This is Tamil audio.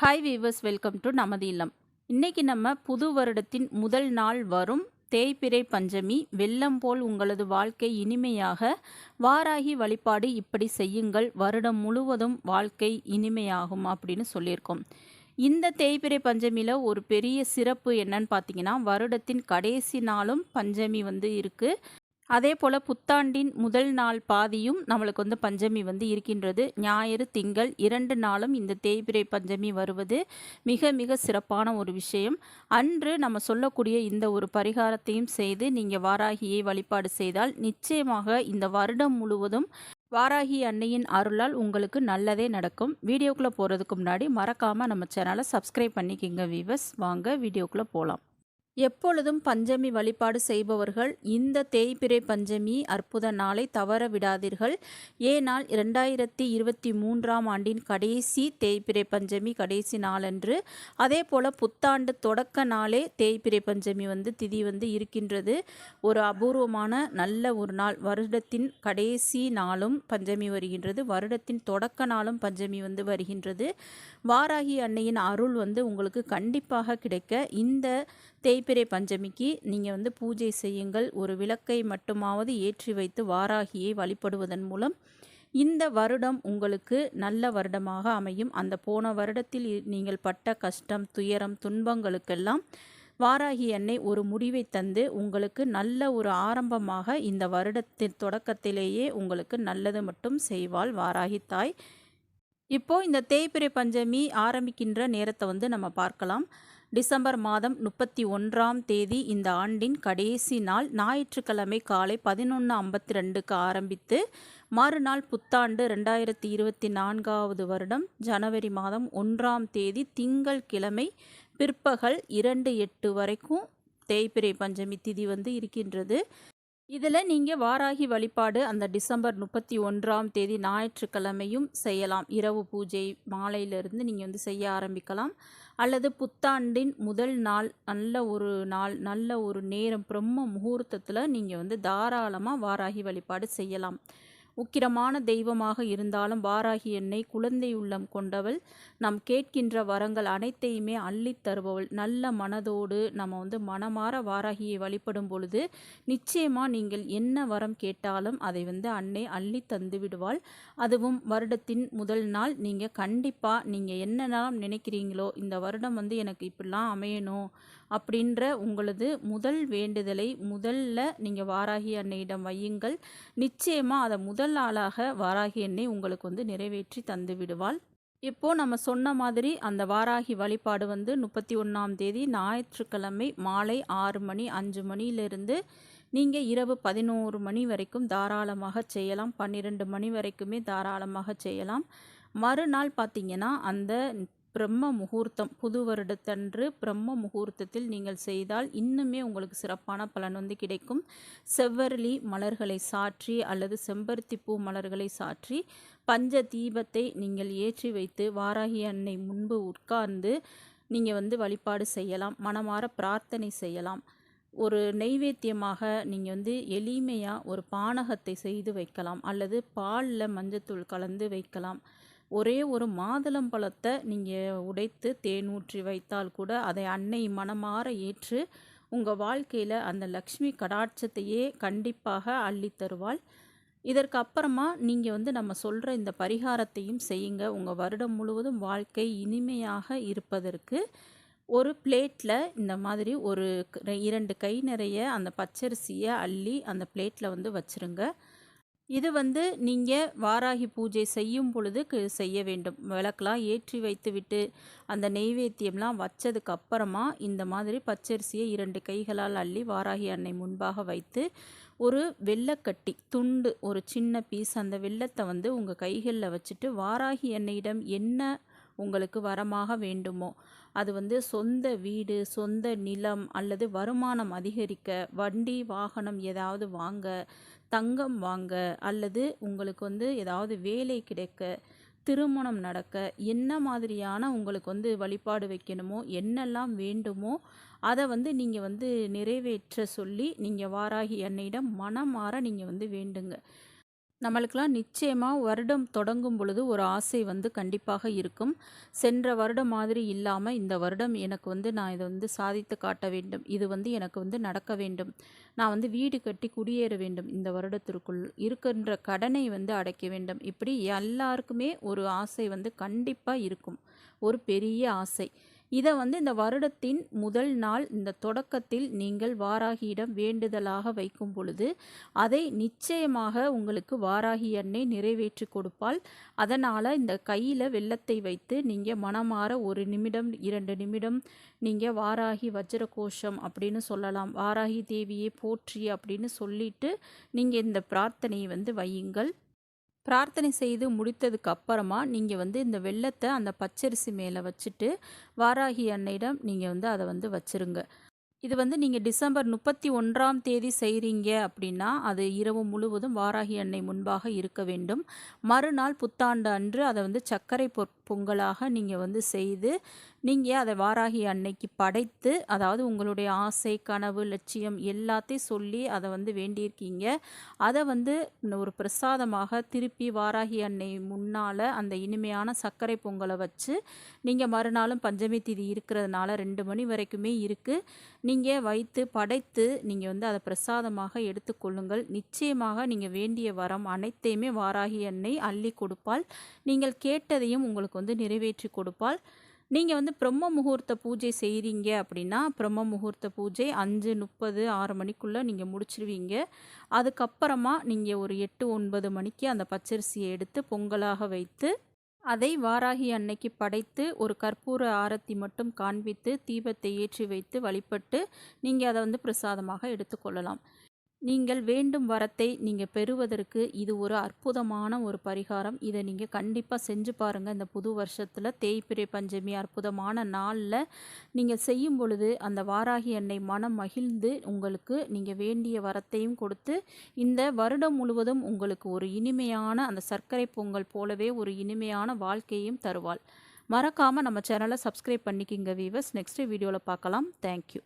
ஹாய் வீவர்ஸ் வெல்கம் டு நமது இல்லம். இன்னைக்கு நம்ம புது வருடத்தின் முதல் நாள் வரும் தேய்பிறை பஞ்சமி வெள்ளம் போல் உங்களது வாழ்க்கை இனிமையாக வாராகி வழிபாடு இப்படி செய்யுங்கள் வருடம் முழுவதும் வாழ்க்கை இனிமையாகும் அப்படின்னு சொல்லியிருக்கோம். இந்த தேய்பிரை பஞ்சமியில் ஒரு பெரிய சிறப்பு என்னன்னு பார்த்தீங்கன்னா வருடத்தின் கடைசி நாளும் பஞ்சமி வந்து இருக்குது அதே போல் புத்தாண்டின் முதல் நாள் பாதியும் நம்மளுக்கு வந்து பஞ்சமி வந்து இருக்கின்றது. ஞாயிறு திங்கள் இரண்டு நாளும் இந்த தேய்பிரை பஞ்சமி வருவது மிக மிக சிறப்பான ஒரு விஷயம். அன்று நம்ம சொல்லக்கூடிய இந்த ஒரு பரிகாரத்தையும் செய்து நீங்கள் வாராகியை வழிபாடு செய்தால் நிச்சயமாக இந்த வருடம் முழுவதும் வாராகி அன்னையின் அருளால் உங்களுக்கு நல்லதே நடக்கும். வீடியோக்குள்ளே போகிறதுக்கு முன்னாடி மறக்காமல் நம்ம சேனலை சப்ஸ்கிரைப் பண்ணிக்கிங்க வீவர்ஸ் வாங்க வீடியோக்குள்ளே போகலாம் எப்பொழுதும் பஞ்சமி வழிபாடு செய்பவர்கள் இந்த தேய்பிறை பஞ்சமி அற்புத நாளை தவற விடாதீர்கள். ஏனால் இரண்டாயிரத்தி இருபத்தி மூன்றாம் ஆண்டின் கடைசி தேய்பிறை பஞ்சமி கடைசி நாளன்று. அதே போல் புத்தாண்டு தொடக்க நாளே தேய்பிறை பஞ்சமி வந்து திதி வந்து இருக்கின்றது. ஒரு அபூர்வமான நல்ல ஒரு நாள். வருடத்தின் கடைசி நாளும் பஞ்சமி வருகின்றது. வருடத்தின் தொடக்க நாளும் பஞ்சமி வந்து வருகின்றது. வாராகி அன்னையின் அருள் வந்து உங்களுக்கு கண்டிப்பாக கிடைக்க. இந்த தேய்பிறை பஞ்சமிக்கு நீங்கள் வந்து பூஜை செய்யுங்கள். ஒரு விளக்கை மட்டுமாவது ஏற்றி வைத்து வாராகியை வழிபடுவதன் மூலம் இந்த வருடம் உங்களுக்கு நல்ல வருடமாக அமையும். அந்த போன வருடத்தில் நீங்கள் பட்ட கஷ்டம் துயரம் துன்பங்களுக்கெல்லாம் வாராகி எண்ணெய் ஒரு முடிவை தந்து உங்களுக்கு நல்ல ஒரு ஆரம்பமாக இந்த வருடத்தின் தொடக்கத்திலேயே உங்களுக்கு நல்லது மட்டும் செய்வாள் வாராகி தாய். இப்போது இந்த தேய்பிறை பஞ்சமி ஆரம்பிக்கின்ற நேரத்தை வந்து நம்ம பார்க்கலாம். டிசம்பர் மாதம் முப்பத்தி ஒன்றாம் தேதி இந்த ஆண்டின் கடைசி நாள். ஞாயிற்றுக்கிழமை காலை பதினொன்று ஐம்பத்தி ரெண்டுக்கு ஆரம்பித்து மறுநாள் புத்தாண்டு ரெண்டாயிரத்தி இருபத்தி நான்காவது வருடம் ஜனவரி மாதம் ஒன்றாம் தேதி திங்கள் கிழமை பிற்பகல் இரண்டு எட்டு வரைக்கும் தேய்பிரை பஞ்சமி திதி வந்து இருக்கின்றது. இதில் நீங்கள் வாராகி வழிபாடு அந்த டிசம்பர் முப்பத்தி ஒன்றாம் தேதி ஞாயிற்றுக்கிழமையும் செய்யலாம். இரவு பூஜை மாலையிலிருந்து நீங்கள் வந்து செய்ய ஆரம்பிக்கலாம். அல்லது புத்தாண்டின் முதல் நாள் நல்ல ஒரு நாள் நல்ல ஒரு நேரம் பிரம்ம முகூர்த்தத்தில் நீங்கள் வந்து தாராளமாக வாராகி வழிபாடு செய்யலாம். உக்கிரமான தெய்வமாக இருந்தாலும் வாராகி என்னை குழந்தை உள்ளம் கொண்டவள். நாம் கேட்கின்ற வரங்கள் அனைத்தையுமே அள்ளித் தருபவள். நல்ல மனதோடு நம்ம வந்து மனமாற வாராகியை வழிபடும் பொழுது நிச்சயமாக நீங்கள் என்ன வரம் கேட்டாலும் அதை வந்து அன்னை அள்ளி தந்து விடுவாள். அதுவும் வருடத்தின் முதல் நாள். நீங்கள் கண்டிப்பாக நீங்கள் என்னெல்லாம் நினைக்கிறீங்களோ இந்த வருடம் வந்து எனக்கு இப்படிலாம் அமையணும் அப்படின்ற உங்களது முதல் வேண்டுதலை முதல்ல நீங்கள் வாராகி அன்னையிடம் வையுங்கள். நிச்சயமாக அதை முதல் ஆளாக வாராகி என்னை உங்களுக்கு வந்து நிறைவேற்றி தந்து விடுவாள். இப்போது நம்ம சொன்ன மாதிரி அந்த வாராகி வழிபாடு வந்து முப்பத்தி ஒன்றாம் தேதி ஞாயிற்றுக்கிழமை மாலை ஆறு மணி அஞ்சு மணியிலிருந்து நீங்கள் இரவு பதினோரு மணி வரைக்கும் தாராளமாக செய்யலாம். பன்னிரெண்டு மணி வரைக்குமே தாராளமாக செய்யலாம். மறுநாள் பார்த்திங்கன்னா அந்த பிரம்ம முகூர்த்தம் புது வருடத்தன்று பிரம்ம முகூர்த்தத்தில் நீங்கள் செய்தால் இன்னுமே உங்களுக்கு சிறப்பான பலன் வந்து கிடைக்கும். செவ்வரளி மலர்களை சாற்றி அல்லது செம்பருத்தி பூ மலர்களை சாற்றி பஞ்ச தீபத்தை நீங்கள் ஏற்றி வைத்து வாராகி அன்னை முன்பு உட்கார்ந்து நீங்கள் வந்து வழிபாடு செய்யலாம் மனமாற பிரார்த்தனை செய்யலாம். ஒரு நெய்வேத்தியமாக நீங்கள் வந்து எளிமையாக ஒரு பானகத்தை செய்து வைக்கலாம் அல்லது பாலில் மஞ்சத்தூள் கலந்து வைக்கலாம். ஒரே ஒரு மாதுளம்பழத்தை நீங்கள் உடைத்து தேன் ஊற்றி வைத்தால் கூட அதை அன்னை மனமாற ஏற்று உங்கள் வாழ்க்கையில் அந்த லக்ஷ்மி கடாட்சத்தையே கண்டிப்பாக அள்ளி தருவாள். இதற்கு அப்புறமா நீங்கள் வந்து நம்ம சொல்கிற இந்த பரிகாரத்தையும் செய்யுங்க. உங்கள் வருடம் முழுவதும் வாழ்க்கை இனிமையாக இருப்பதற்கு ஒரு பிளேட்டில் இந்த மாதிரி ஒரு இரண்டு கை நிறைய அந்த பச்சரிசியை அள்ளி அந்த பிளேட்டில் வந்து வச்சுருங்க. இது வந்து நீங்கள் வாராகி பூஜை செய்யும் பொழுது செய்ய வேண்டும். விளக்கெலாம் ஏற்றி வைத்துவிட்டு அந்த நெய்வேத்தியம்லாம் வச்சதுக்கு அப்புறமா இந்த மாதிரி பச்சரிசியை இரண்டு கைகளால் அள்ளி வாராகி அன்னை முன்பாக வைத்து ஒரு வெள்ளக்கட்டி துண்டு ஒரு சின்ன பீஸ் அந்த வெள்ளத்தை வந்து உங்கள் கைகளில் வச்சுட்டு வாராகி அன்னையிடம் என்ன உங்களுக்கு வரமாக வேண்டுமோ அது வந்து சொந்த வீடு சொந்த நிலம் அல்லது வருமானம் அதிகரிக்க வண்டி வாகனம் ஏதாவது வாங்க தங்கம் வாங்க அல்லது உங்களுக்கு வந்து ஏதாவது வேலை கிடைக்க திருமணம் நடக்க என்ன மாதிரியான உங்களுக்கு வந்து வழிபாடு வைக்கணுமோ என்னெல்லாம் வேண்டுமோ அதை வந்து நீங்கள் வந்து நிறைவேற்ற சொல்லி நீங்கள் வாராகி அன்னையிடம் மனமாற நீங்கள் வந்து வேண்டுங்க. நம்மளுக்கெல்லாம் நிச்சயமாக வருடம் தொடங்கும் பொழுது ஒரு ஆசை வந்து கண்டிப்பாக இருக்கும். சென்ற வருடம் மாதிரி இல்லாமல் இந்த வருடம் எனக்கு வந்து நான் இதை வந்து சாதித்து காட்ட வேண்டும். இது வந்து எனக்கு வந்து நடக்க வேண்டும். நான் வந்து வீடு கட்டி குடியேற வேண்டும். இந்த வருடத்திற்குள் இருக்கின்ற கடனை வந்து அடைக்க வேண்டும். இப்படி எல்லாருக்குமே ஒரு ஆசை வந்து கண்டிப்பாக இருக்கும். ஒரு பெரிய ஆசை. இதை வந்து இந்த வருடத்தின் முதல் நாள் இந்த தொடக்கத்தில் நீங்கள் வாராகியிடம் வேண்டுதலாக வைக்கும் பொழுது அதை நிச்சயமாக உங்களுக்கு வாராகி அன்னை நிறைவேற்றி கொடுப்பால் அதனால் இந்த கையில் வெள்ளத்தை வைத்து நீங்கள் மனமாற ஒரு நிமிடம் இரண்டு நிமிடம் நீங்கள் வாராகி வஜ்ர கோஷம் அப்படின்னு சொல்லலாம். வாராகி தேவியை போற்றி அப்படின்னு சொல்லிட்டு நீங்கள் இந்த பிரார்த்தனையை வந்து வையுங்கள். பிரார்த்தனை செய்து முடித்ததுக்கு அப்புறமா நீங்கள் வந்து இந்த வெள்ளத்தை அந்த பச்சரிசி மேலே வச்சுட்டு வாராகி அன்னையிடம் நீங்கள் வந்து அதை வந்து வச்சுருங்க. இது வந்து நீங்கள் டிசம்பர் முப்பத்தி ஒன்றாம் தேதி செய்கிறீங்க அப்படின்னா அது இரவு முழுவதும் வாராகி அன்னை முன்பாக இருக்க வேண்டும். மறுநாள் புத்தாண்டு அன்று அதை வந்து சர்க்கரை பொற் பொங்கலாக நீங்கள் வந்து செய்து நீங்கள் அதை வாராகி அன்னைக்கு படைத்து அதாவது உங்களுடைய ஆசை கனவு லட்சியம் எல்லாத்தையும் சொல்லி அதை வந்து வேண்டியிருக்கீங்க. அதை வந்து ஒரு பிரசாதமாக திருப்பி வாராகி அன்னை முன்னால் அந்த இனிமையான சர்க்கரை பொங்கலை வச்சு நீங்கள் மறுநாளும் பஞ்சமி திதி இருக்கிறதுனால ரெண்டு மணி வரைக்குமே இருக்குது நீங்கள் வைத்து படைத்து நீங்கள் வந்து அதை பிரசாதமாக எடுத்துக்கொள்ளுங்கள் நிச்சயமாக நீங்கள் வேண்டிய வரம் அனைத்தையுமே வாராகி அன்னை அள்ளி கொடுப்பால் நீங்கள் கேட்டதையும் உங்களுக்கு வந்து நிறைவேற்றி கொடுப்பால் நீங்கள் வந்து பிரம்ம முகூர்த்த பூஜை செய்கிறீங்க அப்படின்னா பிரம்ம முகூர்த்த பூஜை அஞ்சு முப்பது ஆறு மணிக்குள்ளே நீங்கள் முடிச்சிருவீங்க. அதுக்கப்புறமா நீங்கள் ஒரு எட்டு ஒன்பது மணிக்கு அந்த பச்சரிசியை எடுத்து பொங்கலாக வைத்து அதை வாராகி அன்னைக்கு படைத்து ஒரு கற்பூர ஆரத்தி மட்டும் காண்பித்து தீபத்தை ஏற்றி வைத்து வழிபட்டு நீங்கள் அதை வந்து பிரசாதமாக எடுத்துக்கொள்ளலாம். நீங்கள் வேண்டும் வரத்தை நீங்கள் பெறுவதற்கு இது ஒரு அற்புதமான ஒரு பரிகாரம். இதை நீங்கள் கண்டிப்பாக செஞ்சு பாருங்கள் இந்த புது வருஷத்தில் தேய்பிரை பஞ்சமி அற்புதமான நாளில் நீங்கள் செய்யும் பொழுது அந்த வாராகி என்னை மனம் மகிழ்ந்து உங்களுக்கு நீங்கள் வேண்டிய வரத்தையும் கொடுத்து இந்த வருடம் முழுவதும் உங்களுக்கு ஒரு இனிமையான அந்த சர்க்கரை பொங்கல் போலவே ஒரு இனிமையான வாழ்க்கையும் தருவாள். மறக்காமல் நம்ம சேனலை சப்ஸ்கிரைப் பண்ணிக்கிங்க வீவர்ஸ் நெக்ஸ்ட் வீடியோவில் பார்க்கலாம். தேங்க்யூ